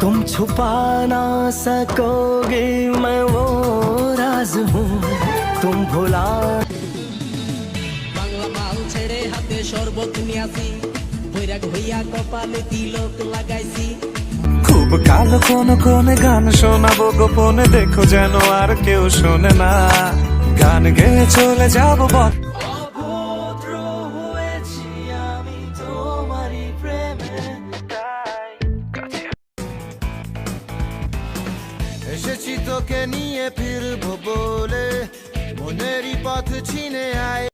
छुपा ना सकोगे मैं वो राज हूँ तुम भुला বাংলা মাল ছেড়ে হাতে শরবত নিয়াছি বৈরাগ হইয়া কপালে তিলক লাগাইছি খুব কালো কোন কোন গান শোনাবো গোপনে দেখো যেন আর কেউ শোনে না গান গেয়ে চলে যাবো বল এসেছি তোকে নিয়ে ফিরবো বলে। মনেরই পথ ছিনে আয়